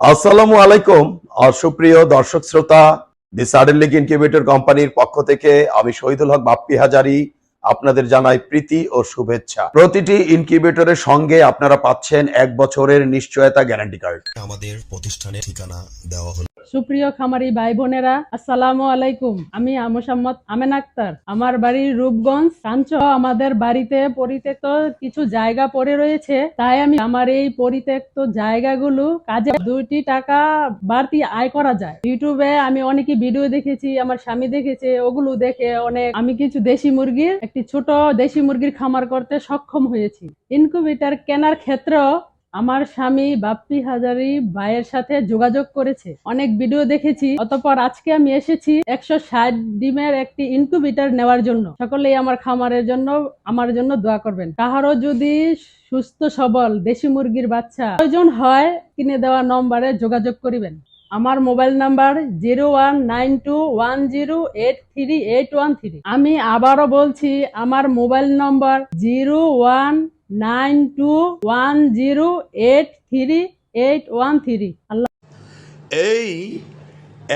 আসসালামু আলাইকুম, অসুপ্রিয় দর্শক শ্রোতা দি সাডেন লিগ ইনকিউবেটর কোম্পানির পক্ষ থেকে আমি শহীদুল হক বাপ্পি হাজারি আপনাদের জানাই প্রীতি ও শুভেচ্ছা। প্রতিটি ইনকিউবেটরের সঙ্গে আপনারা পাচ্ছেন এক বছরের নিশ্চয়তা গ্যারান্টি কার্ড আমাদের প্রতিষ্ঠানের ঠিকানা দেওয়া হলো সুপ্রিয় খামারি ভাই বোনেরা আসসালামু আলাইকুম। আমি মোসাম্মদ আমেন আক্তার। আমার বাড়ি রূপগঞ্জ কাঞ্চ আমাদের বাড়িতে পরিত্যক্ত কিছু জায়গা পড়ে রয়েছে। তাই আমি আমার এই পরিত্যক্ত জায়গাগুলো কাজে দুইটি টাকা বাড়তি আয় করা যায়। ইউটিউবে আমি অনেকে ভিডিও দেখেছি, আমার স্বামী দেখেছে, ওগুলো দেখে অনেক আমি কিছু দেশি মুরগির, একটি ছোট দেশি মুরগির খামার করতে সক্ষম হয়েছি। ইনকিউবেটর কেনার ক্ষেত্রেও আমার স্বামী বাপ্পি হাজারি ভাইয়ের সাথে যোগাযোগ করেছে। অনেক ভিডিও দেখেছি, অতপর আজকে আমি এসেছি একশো ষাট ডিমের একটি ইনকিউবেটর নেওয়ার জন্য। সকলেই আমার খামারের জন্য, আমার জন্য দোয়া করবেন। কাহারও যদি সুস্থ, সবল দেশি মুরগির বাচ্চা প্রয়োজন হয়, কিনে দেওয়া নম্বরে যোগাযোগ করিবেন। আমার mobile number zero one nine two one zero eight three eight one three. আমি আবারও বলছি, আমার mobile number zero one nine two one zero eight three eight one three. Allah এই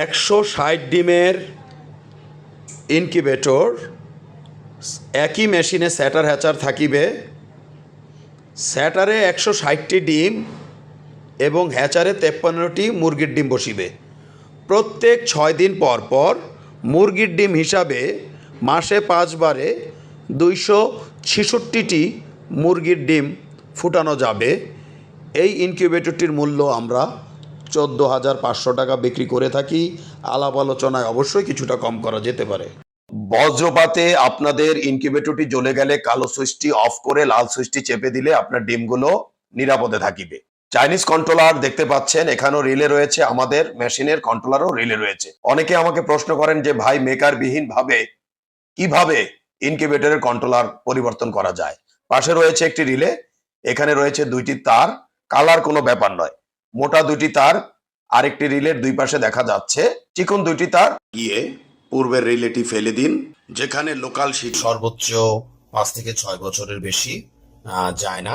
একশো ষাট ডিমের ইনকিউবেটর একই মেশিনে স্যাটার হ্যাচার থাকিবে। স্যাটারে একশো ষাটটি ডিম এবং হ্যাচারে তেপ্পান্নটি মুরগির ডিম বসিবে। প্রত্যেক ছয় দিন পর পর মুরগির ডিম হিসাবে মাসে পাঁচবারে দুইশো ছেষট্টিটি মুরগির ডিম ফুটানো যাবে। এই ইনকিউবেটরটির মূল্য আমরা চোদ্দ হাজার পাঁচশো টাকা বিক্রি করে থাকি। আলাপ আলোচনায় অবশ্যই কিছুটা কম করা যেতে পারে। বজ্রপাতে আপনাদের ইনকিউবেটরটি জ্বলে গেলে কালো সুইচটি অফ করে লাল সুইচটি চেপে দিলে আপনার ডিমগুলো নিরাপদে থাকিবে। চাইনিজ কন্ট্রোলার দেখতে পাচ্ছেন, এখানেও রিলে রয়েছে আমাদের মেশিনের কন্ট্রোলারও রিলে রয়েছে। অনেকে আমাকে প্রশ্ন করেন যে, ভাই মেকার বিহীন ভাবে কীভাবে ইনকিউবেটরের কন্ট্রোলার পরিবর্তন করা যায়? পাশে রয়েছে একটি রিলে, এখানে রয়েছে দুইটি তার, কালার কোনো ব্যাপার নয়। মোটা দুইটি তার, আরেকটি রিলের দুই পাশে দেখা যাচ্ছে। চিকন দুইটি তার। গিয়ে পূর্বের রিলেটি ফেলে দিন, যেখানে লোকাল শীত সর্বোচ্চ পাঁচ থেকে ছয় বছরের বেশি যায় না।